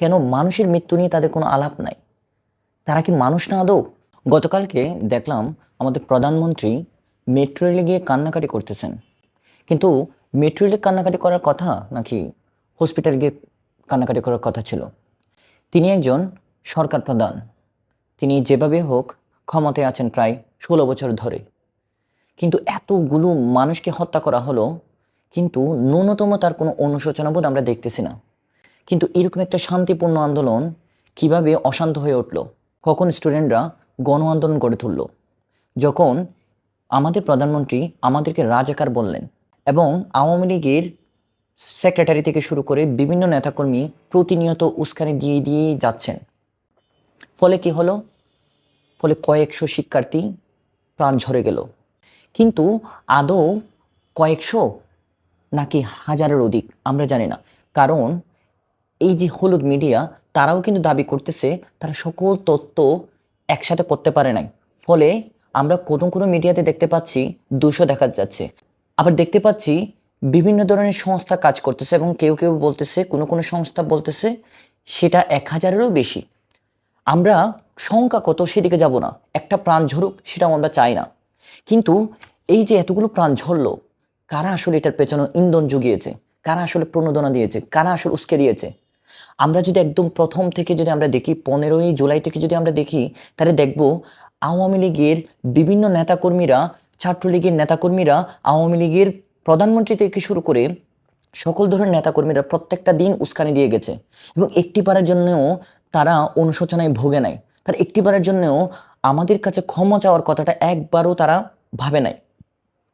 কেন মানুষের মৃত্যু নিয়ে তাদের কোনো আলাপ নাই? তারা কি মানুষ না আদৌ? গতকালকে দেখলাম আমাদের প্রধানমন্ত্রী মেট্রো রেলে গিয়ে কান্নাকাটি করতেছেন। কিন্তু মেট্রো রেলে কান্নাকাটি করার কথা নাকি হসপিটালে গিয়ে কান্নাকাটি করার কথা ছিল? তিনি একজন সরকার প্রধান। তিনি যেভাবে হোক ক্ষমতায় আছেন প্রায় ষোলো বছর ধরে। কিন্তু এতগুলো মানুষকে হত্যা করা হলো, কিন্তু ন্যূনতম তার কোনো অনুশোচনাবোধ আমরা দেখতেছি না। কিন্তু এরকম একটা শান্তিপূর্ণ আন্দোলন কীভাবে অশান্ত হয়ে উঠল? কখন স্টুডেন্টরা গণ আন্দোলন গড়ে তুলল? যখন আমাদের প্রধানমন্ত্রী আমাদেরকে রাজাকার বললেন এবং আওয়ামী লীগের সেক্রেটারি থেকে শুরু করে বিভিন্ন নেতাকর্মী প্রতিনিয়ত উস্কানি দিয়ে দিয়ে যাচ্ছেন। ফলে কি হলো? ফলে কয়েকশো শিক্ষার্থী প্রাণ ঝরে গেল। কিন্তু আদৌ কয়েকশো নাকি হাজারের অধিক আমরা জানি না। কারণ এই যে হলুদ মিডিয়া তারাও কিন্তু দাবি করতেছে তারা সকল তথ্য একসাথে করতে পারে নাই। ফলে আমরা কোনো কোনো মিডিয়াতে দেখতে পাচ্ছি দুশো দেখা যাচ্ছে। আবার দেখতে পাচ্ছি বিভিন্ন ধরনের সংস্থা কাজ করতেছে এবং কেউ কেউ বলতেছে, কোনো কোনো সংস্থা বলতেছে সেটা এক হাজারেরও বেশি। আমরা সংখ্যা কত সেদিকে যাব না। একটা প্রাণ ঝরুক সেটাও আমরা চাই না। কিন্তু এই যে এতগুলো প্রাণ ঝরল, কারা আসলে এটার পেছনে ইন্ধন জুগিয়েছে? কারা আসলে প্রণোদনা দিয়েছে? কারা আসলে উস্কে দিয়েছে? আমরা যদি একদম প্রথম থেকে যদি আমরা দেখি, পনেরোই জুলাই থেকে যদি আমরা দেখি, তাহলে দেখব আওয়ামী লীগের বিভিন্ন নেতাকর্মীরা, ছাত্রলীগের নেতাকর্মীরা, আওয়ামী লীগের প্রধানমন্ত্রী থেকে শুরু করে সকল ধরনের নেতাকর্মীরা প্রত্যেকটা দিন উস্কানি দিয়ে গেছে এবং একটি পারের জন্যও তারা অনুশোচনায় ভোগে নাই। তার একটি বারের জন্যও আমাদের কাছে ক্ষমা চাওয়ার কথাটা একবারও তারা ভাবে নাই।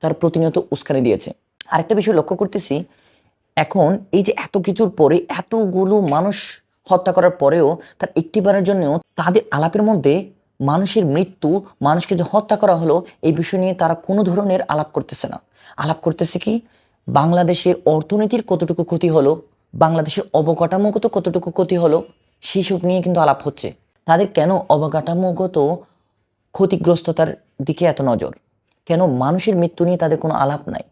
তার প্রতিনিয়ত উস্কানি দিয়েছে। আরেকটা বিষয় লক্ষ্য করতেছি এখন এই যে এত কিছুর পরে এতগুলো মানুষ হত্যা করার পরেও তার একটি বারের জন্যও তাদের আলাপের মধ্যে মানুষের মৃত্যু, মানুষকে যে হত্যা করা হলো, এই বিষয় নিয়ে তারা কোনো ধরনের আলাপ করতেছে না। আলাপ করতেছে কি? বাংলাদেশের অর্থনীতির কতটুকু ক্ষতি হলো, বাংলাদেশের অবকাঠামোগত কতটুকু ক্ষতি হলো, সেসব নিয়ে কিন্তু আলাপ হচ্ছে। তাদের কেন অবকাঠামোগত ক্ষতিগ্রস্ততার দিকে এত নজর? কেন মানুষের মৃত্যু নিয়ে তাদের কোনো আলাপ নাই?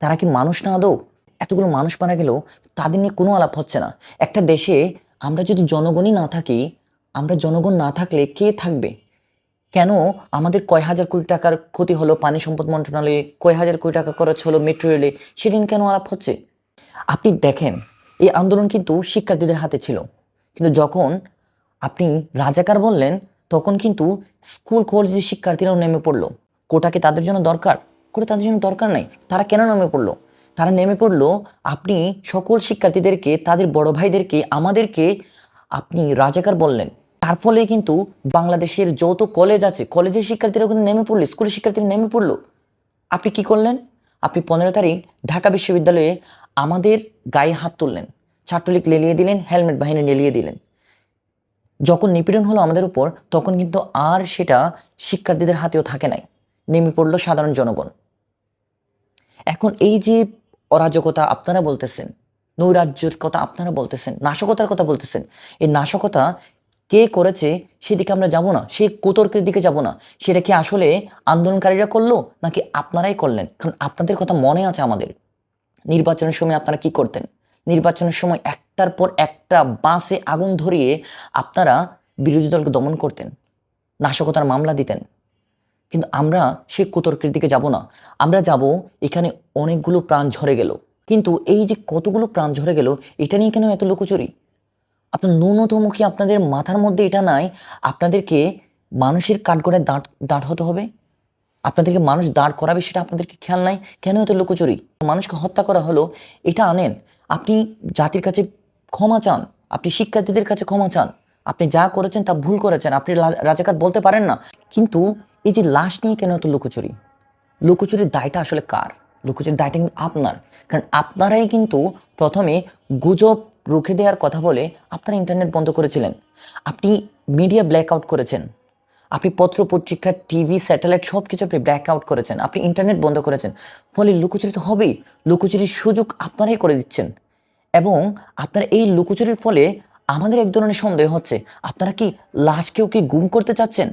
তারা কি মানুষ না আদৌ? এতগুলো মানুষ মারা গেলেও তাদের নিয়ে কোনো আলাপ হচ্ছে না। একটা দেশে আমরা যদি জনগণই না থাকি, আমরা জনগণ না থাকলে কে থাকবে? কেন আমাদের কয় হাজার কোটি টাকার ক্ষতি হলো পানি সম্পদ মন্ত্রণালয়ে, কয় হাজার কোটি টাকা খরচ হলো মেট্রো রেলে সেদিন কেন আলাপ হচ্ছে? আপনি দেখেন, এই আন্দোলন কিন্তু শিক্ষার্থীদের হাতে ছিল। কিন্তু যখন আপনি রাজাকার বললেন, তখন কিন্তু স্কুল কলেজের শিক্ষার্থীরাও নেমে পড়ল। কোটাকে তাদের জন্য দরকার? কোটা তাদের জন্য দরকার নাই। তারা কেন নেমে পড়ল? তারা নেমে পড়ল, আপনি সকল শিক্ষার্থীদেরকে, তাদের বড় ভাইদেরকে, আমাদেরকে, আপনি রাজাকার বললেন। তার ফলে কিন্তু বাংলাদেশের যত কলেজ আছে, কলেজের শিক্ষার্থীরা কিন্তু নেমে পড়ল, স্কুলের শিক্ষার্থীরা নেমে পড়ল। আপনি কি করলেন? আপনি পনেরো তারিখ ঢাকা বিশ্ববিদ্যালয়ে আমাদের গায়ে হাত তুললেন, ছাত্রলীগ লেলিয়ে দিলেন, হেলমেট বাহিনী লেলিয়ে দিলেন। যখন নিপীড়ন হলো আমাদের উপর, তখন কিন্তু আর সেটা শিক্ষার্থীদের হাতেও থাকে নাই। নেমে পড়ল সাধারণ জনগণ। এখন এই যে অরাজকতা আপনারা বলতেছেন, নৈরাজ্যের কথা আপনারা বলতেছেন, নাশকতার কথা বলতেছেন, এই নাশকতা কে করেছে সেদিকে আমরা যাব না সে কুতর্কের দিকে যাব না, সেটা কি আসলে আন্দোলনকারীরা করল নাকি আপনারাই করলেন? কারণ আপনাদের কথা মনে আছে আমাদের। নির্বাচনের সময় আপনারা কি করতেন? নির্বাচনের সময় একটার পর একটা বাসে আগুন ধরিয়ে আপনারা বিরোধী দলকে দমন করতেন, নাশকতার মামলা দিতেন। কিন্তু আমরা সে কুতর্কের দিকে যাব না। আমরা যাব, এখানে অনেকগুলো প্রাণ ঝরে গেল। কিন্তু এই যে কতগুলো প্রাণ ঝরে গেল, এটা নিয়ে কেন এত লুকোচুরি? আপনার ন্যূনতম কি আপনাদের মাথার মধ্যে এটা নাই, আপনাদেরকে মানুষের কাঠগড়ায় দাঁড় দাঁড় হতে হবে? আপনাদেরকে মানুষ দাঁড় করাবে সেটা আপনাদেরকে খেয়াল নাই? কেন এত লুকোচুরি? মানুষকে হত্যা করা হলো, এটা আনেন। আপনি জাতির কাছে ক্ষমা চান, আপনি শিক্ষার্থীদের কাছে ক্ষমা চান। আপনি যা করেছেন তা ভুল করেছেন, আপনি রাজাকার বলতে পারেন না। কিন্তু এই যে লাশ নিয়ে কেন এত লুকোচুরি? লুকোচুরির দায়টা আসলে কার? লুকোচুরির দায়টা কিন্তু আপনার। কারণ আপনারাই কিন্তু প্রথমে গুজব রুখে দেওয়ার কথা বলে আপনারা ইন্টারনেট বন্ধ করেছিলেন। আপনি মিডিয়া ব্ল্যাক আউট করেছেন। আপনি পত্র পত্রিকা টিভি, স্যাটেলাইট সব কিছু আপনি ব্ল্যাক আউট করেছেন। আপনি ইন্টারনেট বন্ধ করেছেন। ফলে লুকোচুরি তো হবেই। লুকোচুরির সুযোগ আপনারাই করে দিচ্ছেন। এবং আপনার এই লুকোচুরির ফলে আমাদের এক ধরনের সন্দেহ হচ্ছে। আপনারা কি লাশ কেউ কি গুম করতে চাচ্ছেন?